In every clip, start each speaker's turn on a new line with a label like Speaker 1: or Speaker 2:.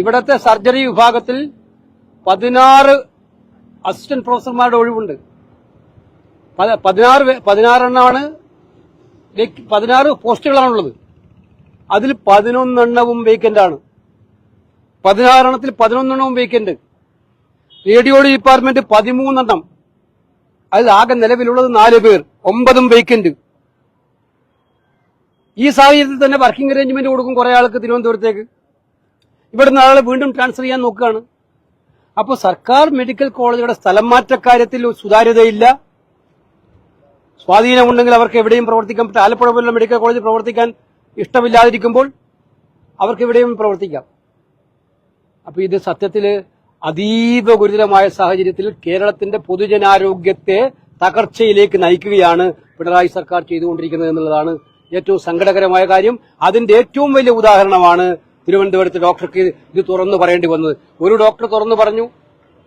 Speaker 1: ഇവിടത്തെ സർജറി വിഭാഗത്തിൽ പതിനാറ് അസിസ്റ്റന്റ് പ്രൊഫസർമാരുടെ ഒഴിവുണ്ട്. പതിനാറ് പതിനാറെണ്ണമാണ് പതിനാറ് പോസ്റ്റുകളാണുള്ളത്. അതിൽ പതിനൊന്നെണ്ണവും വേക്കന്റ് ആണ് പതിനാറെണ്ണത്തിൽ പതിനൊന്നെണ്ണവും വേക്കന്റ്. റേഡിയോളജി ഡിപ്പാർട്ട്മെന്റ് പതിമൂന്നെണ്ണം. അതിൽ ആകെ നിലവിലുള്ളത് നാല് പേർ. ഒമ്പതും വേക്കന്റ്. ഈ സാഹചര്യത്തിൽ തന്നെ വർക്കിംഗ് അറേഞ്ച്മെന്റ് കൊടുക്കും കുറെ ആൾക്ക് തിരുവനന്തപുരത്തേക്ക്. ഇവിടുന്ന് ആളെ വീണ്ടും ട്രാൻസ്ഫർ ചെയ്യാൻ നോക്കുകയാണ്. അപ്പോൾ സർക്കാർ മെഡിക്കൽ കോളേജുകളുടെ സ്ഥലം മാറ്റക്കാര്യത്തിൽ സുതാര്യതയില്ല. സ്വാധീനമുണ്ടെങ്കിൽ അവർക്ക് എവിടെയും പ്രവർത്തിക്കാൻ പറ്റും ആലപ്പുഴ പോലുള്ള മെഡിക്കൽ കോളേജ് പ്രവർത്തിക്കാൻ ഇഷ്ടമില്ലാതിരിക്കുമ്പോൾ അവർക്ക് എവിടെയും പ്രവർത്തിക്കാം. അപ്പോൾ ഇത് സത്യത്തിൽ അതീവ ഗുരുതരമായ സാഹചര്യത്തിൽ കേരളത്തിന്റെ പൊതുജനാരോഗ്യത്തെ തകർച്ചയിലേക്ക് നയിക്കുകയാണ് പിണറായി സർക്കാർ ചെയ്തുകൊണ്ടിരിക്കുന്നത് എന്നുള്ളതാണ് ഏറ്റവും സങ്കടകരമായ കാര്യം. അതിന്റെ ഏറ്റവും വലിയ ഉദാഹരണമാണ് തിരുവനന്തപുരത്ത് ഡോക്ടർക്ക് ഇത് തുറന്നു പറയേണ്ടി വന്നത്. ഒരു ഡോക്ടർ തുറന്നു പറഞ്ഞു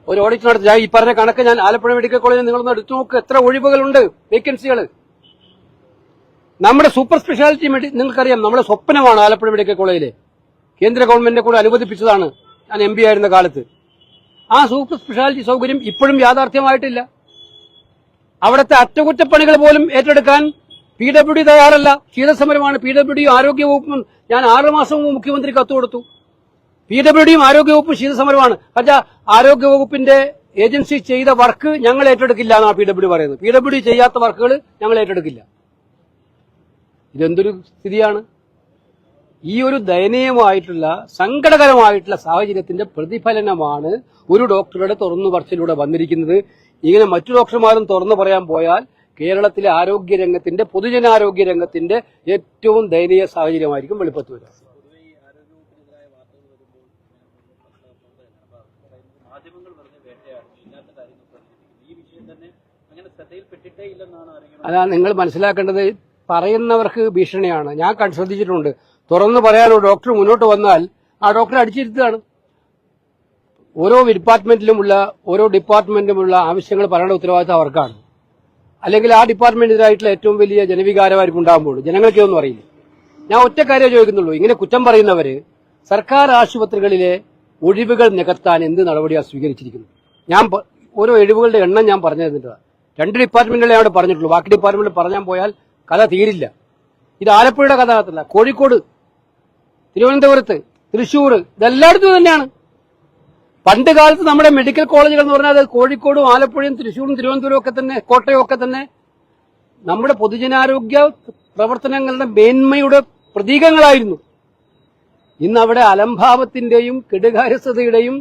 Speaker 1: ഒരു ഓഡിറ്റ് നടത്തി ഞാൻ ഈ പറഞ്ഞ കണക്ക് ഞാൻ ആലപ്പുഴ മെഡിക്കൽ കോളേജിൽ നിങ്ങളൊന്ന് എടുത്തു നോക്ക് എത്ര ഒഴിവുകളുണ്ട് വേക്കൻസികൾ നമ്മുടെ സൂപ്പർ സ്പെഷ്യാലിറ്റി മെഡി നിങ്ങൾക്കറിയാം നമ്മുടെ സ്വപ്നമാണ് ആലപ്പുഴ മെഡിക്കൽ കോളേജിലെ. കേന്ദ്ര ഗവൺമെന്റിനെ കൂടെ അനുവദിപ്പിച്ചതാണ് ഞാൻ എം ആയിരുന്ന കാലത്ത്. ആ സൂപ്പർ സ്പെഷ്യാലിറ്റി സൗകര്യം ഇപ്പോഴും യാഥാർത്ഥ്യമായിട്ടില്ല. അവിടുത്തെ അറ്റകുറ്റപ്പണികൾ പോലും ഏറ്റെടുക്കാൻ പി ഡബ്ല്യു ഡി തയ്യാറല്ല. ശീതസമരമാണ് പി ഡബ്ല്യു ഡിയും ആരോഗ്യവകുപ്പും ഞാൻ ആറുമാസം മുഖ്യമന്ത്രി കത്ത് കൊടുത്തു. പി ഡബ്ല്യു ഡിയും ആരോഗ്യവകുപ്പും ശീതസമരമാണ് ആരോഗ്യ ആരോഗ്യവകുപ്പിന്റെ ഏജൻസി ചെയ്ത വർക്ക് ഞങ്ങൾ ഏറ്റെടുക്കില്ല എന്നാണ് പി ഡബ്ല്യു പറയുന്നത്. പി ഡബ്ല്യു ഡി ചെയ്യാത്ത വർക്കുകൾ ഞങ്ങൾ ഏറ്റെടുക്കില്ല. ഇതെന്തൊരു സ്ഥിതിയാണ്? ഈ ഒരു ദയനീയമായിട്ടുള്ള സങ്കടകരമായിട്ടുള്ള സാഹചര്യത്തിന്റെ പ്രതിഫലനമാണ് ഒരു ഡോക്ടറുടെ തുറന്നു പറച്ചിലൂടെ വന്നിരിക്കുന്നത്. ഇങ്ങനെ മറ്റു ഡോക്ടർമാരും തുറന്നു പറയാൻ പോയാൽ കേരളത്തിലെ ആരോഗ്യ രംഗത്തിന്റെ പൊതുജനാരോഗ്യ രംഗത്തിന്റെ ഏറ്റവും ദയനീയ സാഹചര്യമായിരിക്കും വെളിപ്പത്ത് വരിക. അതാ നിങ്ങൾ മനസ്സിലാക്കേണ്ടത് പറയുന്നവർക്ക് ഭീഷണിയാണ്. ഞാൻ ശ്രദ്ധിച്ചിട്ടുണ്ട്. തുറന്നു പറയാനോ ഡോക്ടർ മുന്നോട്ട് വന്നാൽ ആ ഡോക്ടറെ അടിച്ചിരുത്തുകയാണ്. ഓരോ ഡിപ്പാർട്ട്മെന്റിലുമുള്ള ഓരോ ഡിപ്പാർട്ട്മെന്റിലുമുള്ള ആവശ്യങ്ങൾ പറയേണ്ട ഉത്തരവാദിത്തം അവർക്കാണ്. അല്ലെങ്കിൽ ആ ഡിപ്പാർട്ട്മെന്റിനായിട്ടുള്ള ഏറ്റവും വലിയ ജനവികാരമായിരിക്കും ഉണ്ടാകുമ്പോൾ ജനങ്ങൾക്ക് ഒന്നും അറിയില്ല. ഞാൻ ഒറ്റ കാര്യം ചോദിക്കുന്നുള്ളൂ. ഇങ്ങനെ കുറ്റം പറയുന്നവര് സർക്കാർ ആശുപത്രികളിലെ ഒഴിവുകൾ നികത്താൻ എന്ത് നടപടിയാണ് സ്വീകരിച്ചിരിക്കുന്നത്? ഞാൻ ഓരോ ഒഴിവുകളുടെ എണ്ണം ഞാൻ പറഞ്ഞു രണ്ട് ഡിപ്പാർട്ട്മെന്റുകളെ അവിടെ പറഞ്ഞിട്ടുള്ളൂ. ബാക്കി ഡിപ്പാർട്ട്മെന്റിൽ പറഞ്ഞാൽ പോയാൽ കഥ തീരില്ല. ഇത് ആലപ്പുഴയുടെ കഥ കോഴിക്കോട് തിരുവനന്തപുരത്ത് തൃശ്ശൂർ ഇതെല്ലായിടത്തും തന്നെയാണ് പണ്ട് കാലത്ത് നമ്മുടെ മെഡിക്കൽ കോളേജുകൾ എന്ന് പറഞ്ഞാൽ അത് കോഴിക്കോടും ആലപ്പുഴയും തൃശ്ശൂരും തിരുവനന്തപുരവും ഒക്കെ തന്നെ കോട്ടയം ഒക്കെ തന്നെ നമ്മുടെ പൊതുജനാരോഗ്യ പ്രവർത്തനങ്ങളുടെ മേന്മയുടെ പ്രതീകങ്ങളായിരുന്നു. ഇന്ന് അവിടെ അലംഭാവത്തിന്റെയും കെടുകാര്യസ്ഥതയുടെയും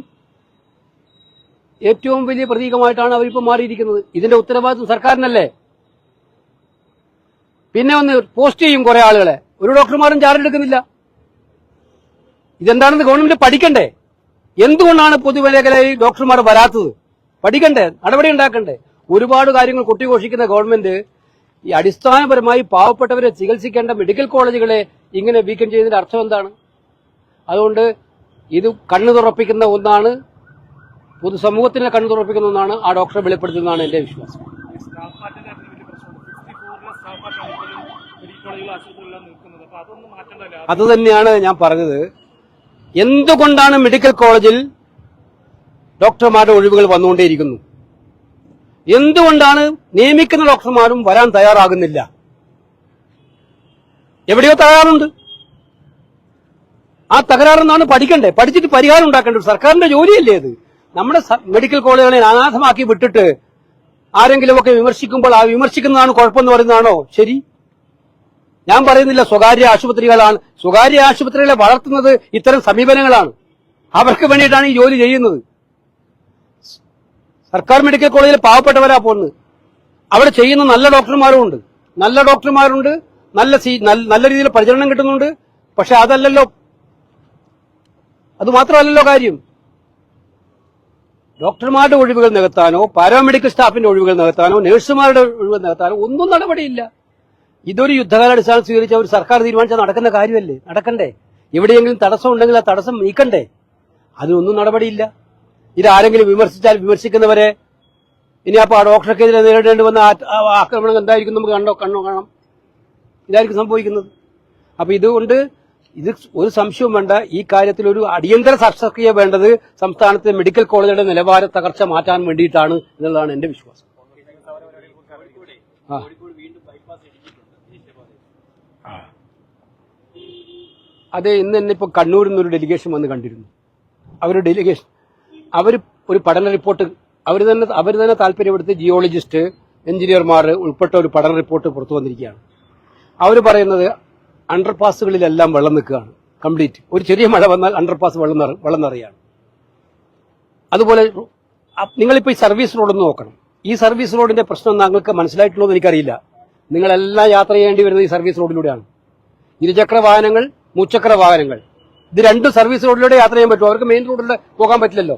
Speaker 1: ഏറ്റവും വലിയ പ്രതീകമായിട്ടാണ് അവരിപ്പോൾ മാറിയിരിക്കുന്നത്. ഇതിന്റെ ഉത്തരവാദിത്വം സർക്കാരിനല്ലേ? പിന്നെ ഒന്ന് പോസ്റ്റ് ചെയ്യും കുറെ ആളുകളെ. ഒരു ഡോക്ടർമാരും ചാർജ് എടുക്കുന്നില്ല. ഇതെന്താണെന്ന് ഗവൺമെന്റ് പഠിക്കണ്ടേ? എന്തുകൊണ്ടാണ് പൊതുമേഖലയിൽ ഡോക്ടർമാർ വരാത്തത്? പഠിക്കണ്ടേ നടപടി ഉണ്ടാക്കണ്ടേ? ഒരുപാട് കാര്യങ്ങൾ കൊട്ടിഘോഷിക്കുന്ന ഗവൺമെന്റ് ഈ അടിസ്ഥാനപരമായി പാവപ്പെട്ടവരെ ചികിത്സിക്കേണ്ട മെഡിക്കൽ കോളേജുകളെ ഇങ്ങനെ വീക്കം ചെയ്യുന്നതിന്റെ അർത്ഥം എന്താണ്? അതുകൊണ്ട് ഇത് കണ്ണു തുറപ്പിക്കുന്ന ഒന്നാണ് പൊതുസമൂഹത്തിനെ കണ്ണു തുറപ്പിക്കുന്ന ഒന്നാണ് ആ ഡോക്ടറെ വെളിപ്പെടുത്തുന്നതാണ് എന്റെ വിശ്വാസം. അത് തന്നെയാണ് ഞാൻ പറഞ്ഞത്. എന്തുകൊണ്ടാണ് മെഡിക്കൽ കോളേജിൽ ഡോക്ടർമാരുടെ ഒഴിവുകൾ വന്നുകൊണ്ടേയിരിക്കുന്നു? എന്തുകൊണ്ടാണ് നിയമിക്കുന്ന ഡോക്ടർമാരും വരാൻ തയ്യാറാകുന്നില്ല? എവിടെയോ തകരാറുണ്ട്. ആ തകരാറെന്നാണ് പഠിക്കണ്ടേ? പഠിച്ചിട്ട് പരിഹാരം ഉണ്ടാക്കേണ്ടത് സർക്കാരിന്റെ ജോലിയല്ലേ അത് നമ്മുടെ മെഡിക്കൽ കോളേജുകളെ അനാഥമാക്കി വിട്ടിട്ട് ആരെങ്കിലുമൊക്കെ വിമർശിക്കുമ്പോൾ ആ വിമർശിക്കുന്നതാണ് കുഴപ്പമെന്ന് പറയുന്നതാണോ? ശരി. ഞാൻ പറയുന്നില്ല സ്വകാര്യ ആശുപത്രികളാണ്. സ്വകാര്യ ആശുപത്രികളെ വളർത്തുന്നത് ഇത്തരം സമീപനങ്ങളാണ്. അവർക്ക് വേണ്ടിയിട്ടാണ് ഈ ജോലി ചെയ്യുന്നത്. സർക്കാർ മെഡിക്കൽ കോളേജിൽ പാവപ്പെട്ടവരാ പോകുന്നത് അവിടെ ചെയ്യുന്ന നല്ല ഡോക്ടർമാരും ഉണ്ട്. നല്ല ഡോക്ടർമാരുണ്ട്. നല്ല സീ- നല്ല നല്ല രീതിയിൽ പരിചരണം കിട്ടുന്നുണ്ട്. പക്ഷെ അതല്ലല്ലോ. അത് മാത്രമല്ലല്ലോ കാര്യം. ഡോക്ടർമാരുടെ ഒഴിവുകൾ നികത്താനോ പാരാമെഡിക്കൽ സ്റ്റാഫിന്റെ ഒഴിവുകൾ നികത്താനോ നഴ്സുമാരുടെ ഒഴിവുകൾ നികത്താനോ ഒന്നും നടപടിയില്ല. ഇതൊരു യുദ്ധകാലാടിസ്ഥാനം സ്വീകരിച്ച ഒരു സർക്കാർ തീരുമാനിച്ചാൽ നടക്കുന്ന കാര്യമല്ലേ? നടക്കണ്ടേ. എവിടെയെങ്കിലും തടസ്സം ഉണ്ടെങ്കിൽ ആ തടസ്സം നീക്കണ്ടേ? അതിനൊന്നും നടപടിയില്ല. ഇതാരെങ്കിലും വിമർശിച്ചാൽ വിമർശിക്കുന്നവരെ ഇനി അപ്പൊ ആ ഡോക്ടർക്കെതിരെ നേരിടേണ്ടി വന്ന ആക്രമണം എന്തായിരിക്കും നമുക്ക് കണ്ടോ കണ്ണോ കാണാം. ഇതായിരിക്കും സംഭവിക്കുന്നത്. അപ്പൊ ഇതുകൊണ്ട് ഇത് ഒരു സംശയവും വേണ്ട. ഈ കാര്യത്തിൽ ഒരു അടിയന്തര ശസ്ത്രക്രിയ വേണ്ടത് സംസ്ഥാനത്തെ മെഡിക്കൽ കോളേജുകളുടെ നിലവാര തകർച്ച മാറ്റാൻ വേണ്ടിയിട്ടാണ് എന്നുള്ളതാണ് എന്റെ വിശ്വാസം. ആ
Speaker 2: കോഴിക്കോട് വീണ്ടും ബൈപ്പാസ് ഇടിഞ്ഞിട്ടുണ്ട് ദേശീയപാതയിൽ
Speaker 1: അത് ഇന്ന് തന്നെ ഇപ്പോൾ കണ്ണൂരിൽ നിന്ന് ഒരു ഡെലിഗേഷൻ വന്ന് കണ്ടിരുന്നു. അവർ ഡെലിഗേഷൻ അവർ ഒരു പഠന റിപ്പോർട്ട് അവർ തന്നെ അവർ തന്നെ താല്പര്യപ്പെടുത്തി ജിയോളജിസ്റ്റ് എഞ്ചിനീയർമാർ ഉൾപ്പെട്ട ഒരു പഠന റിപ്പോർട്ട് പുറത്തു വന്നിരിക്കുകയാണ്. അവർ പറയുന്നത് അണ്ടർപാസുകളിലെല്ലാം വെള്ളം നിൽക്കുകയാണ്. കംപ്ലീറ്റ് ഒരു ചെറിയ മഴ വന്നാൽ അണ്ടർപാസ് വെള്ളം വെള്ളം നിറയാണ്. അതുപോലെ നിങ്ങളിപ്പോൾ ഈ സർവീസ് റോഡൊന്ന് നോക്കണം. ഈ സർവീസ് റോഡിന്റെ പ്രശ്നം താങ്കൾക്ക് മനസ്സിലായിട്ടുള്ളൂ എന്ന് എനിക്കറിയില്ല. നിങ്ങളെല്ലാം യാത്ര ചെയ്യേണ്ടി വരുന്നത് ഈ സർവീസ് റോഡിലൂടെയാണ്. ഇരുചക്ര വാഹനങ്ങൾ മുച്ചക്ര വാഹനങ്ങൾ. ഇത് രണ്ടും സർവീസ് റോഡിലൂടെ യാത്ര ചെയ്യാൻ പറ്റുമോ? അവർക്ക് മെയിൻ റോഡിലൂടെ പോകാൻ പറ്റില്ലല്ലോ.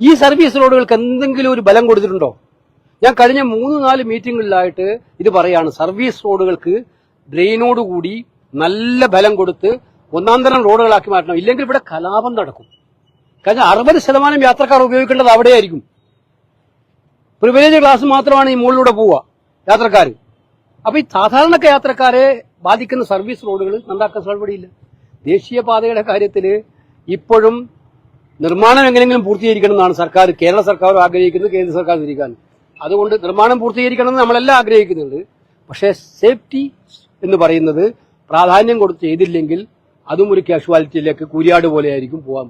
Speaker 1: ഈ സർവീസ് റോഡുകൾക്ക് എന്തെങ്കിലും ഒരു ബലം കൊടുത്തിട്ടുണ്ടോ? ഞാൻ കഴിഞ്ഞ മൂന്ന് നാല് മീറ്റിങ്ങുകളിലായിട്ട് ഇത് പറയാണ്. സർവീസ് റോഡുകൾക്ക് ഡ്രെയിനോടുകൂടി നല്ല ബലം കൊടുത്ത് ഒന്നാം തരം റോഡുകളാക്കി മാറ്റണം. ഇല്ലെങ്കിൽ ഇവിടെ കലാപം നടക്കും. കാരണം അറുപത് ശതമാനം യാത്രക്കാർ ഉപയോഗിക്കേണ്ടത് അവിടെയായിരിക്കും. പ്രിവിലേജ് ക്ലാസ് മാത്രമാണ് ഈ മുകളിലൂടെ പോവുക. യാത്രക്കാർ അപ്പൊ ഈ സാധാരണ യാത്രക്കാരെ ബാധിക്കുന്ന സർവീസ് റോഡുകൾ നന്നാക്കാൻ സാധ്യതയില്ല ദേശീയപാതയുടെ കാര്യത്തിൽ ഇപ്പോഴും നിർമ്മാണം എങ്ങനെയെങ്കിലും പൂർത്തീകരിക്കണം എന്നാണ് സർക്കാർ കേരള സർക്കാർ ആഗ്രഹിക്കുന്നത് കേന്ദ്ര സർക്കാർ തിരിക്കാൻ അതുകൊണ്ട് നിർമ്മാണം പൂർത്തീകരിക്കണം എന്ന് നമ്മളെല്ലാം ആഗ്രഹിക്കുന്നുണ്ട്. പക്ഷേ സേഫ്റ്റി എന്ന് പറയുന്നത് പ്രാധാന്യം കൊടുത്ത് ചെയ്തില്ലെങ്കിൽ അതും ഒരു കാഷ്വാലിറ്റിയിലേക്ക് കൂരിയാട് പോലെയായിരിക്കും പോകാൻ